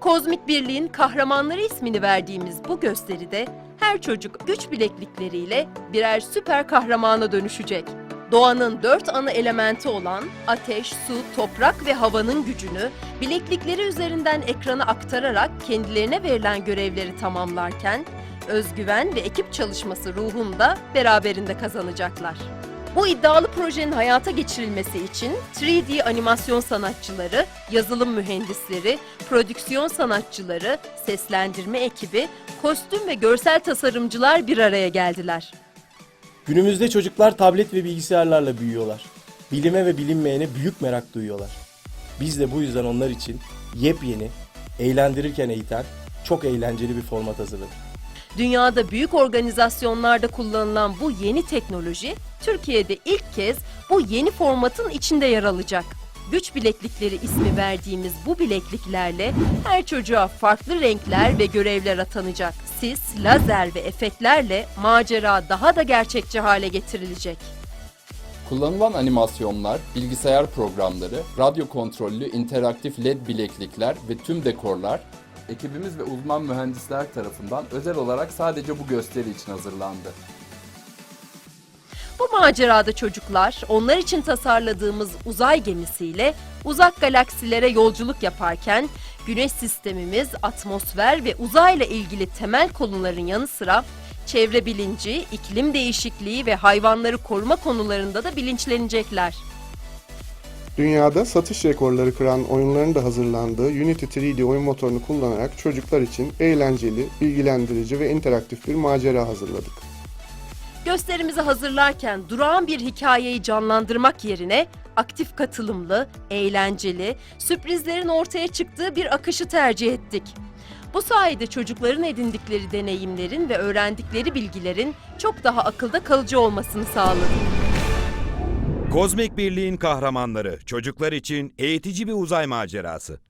Kozmik Birliğin kahramanları ismini verdiğimiz bu gösteride her çocuk güç bileklikleriyle birer süper kahramana dönüşecek. Doğanın dört ana elementi olan ateş, su, toprak ve havanın gücünü bileklikleri üzerinden ekrana aktararak kendilerine verilen görevleri tamamlarken özgüven ve ekip çalışması ruhunu da beraberinde kazanacaklar. Bu iddialı projenin hayata geçirilmesi için 3D animasyon sanatçıları, yazılım mühendisleri, prodüksiyon sanatçıları, seslendirme ekibi, kostüm ve görsel tasarımcılar bir araya geldiler. Günümüzde çocuklar tablet ve bilgisayarlarla büyüyorlar. Bilime ve bilinmeyene büyük merak duyuyorlar. Biz de bu yüzden onlar için yepyeni, eğlendirirken eğiten, çok eğlenceli bir format hazırladık. Dünyada büyük organizasyonlarda kullanılan bu yeni teknoloji, Türkiye'de ilk kez bu yeni formatın içinde yer alacak. Güç bileklikleri ismi verdiğimiz bu bilekliklerle her çocuğa farklı renkler ve görevler atanacak. Sis, lazer ve efektlerle macera daha da gerçekçi hale getirilecek. Kullanılan animasyonlar, bilgisayar programları, radyo kontrollü interaktif LED bileklikler ve tüm dekorlar ekibimiz ve uzman mühendisler tarafından özel olarak sadece bu gösteri için hazırlandı. Bu macerada çocuklar onlar için tasarladığımız uzay gemisiyle uzak galaksilere yolculuk yaparken güneş sistemimiz, atmosfer ve uzayla ilgili temel konuların yanı sıra çevre bilinci, iklim değişikliği ve hayvanları koruma konularında da bilinçlenecekler. Dünyada satış rekorları kıran oyunların da hazırlandığı Unity 3D oyun motorunu kullanarak çocuklar için eğlenceli, bilgilendirici ve interaktif bir macera hazırladık. Gösterimizi hazırlarken durağan bir hikayeyi canlandırmak yerine aktif katılımlı, eğlenceli, sürprizlerin ortaya çıktığı bir akışı tercih ettik. Bu sayede çocukların edindikleri deneyimlerin ve öğrendikleri bilgilerin çok daha akılda kalıcı olmasını sağladık. Kozmik Birliğin kahramanları, çocuklar için eğitici bir uzay macerası.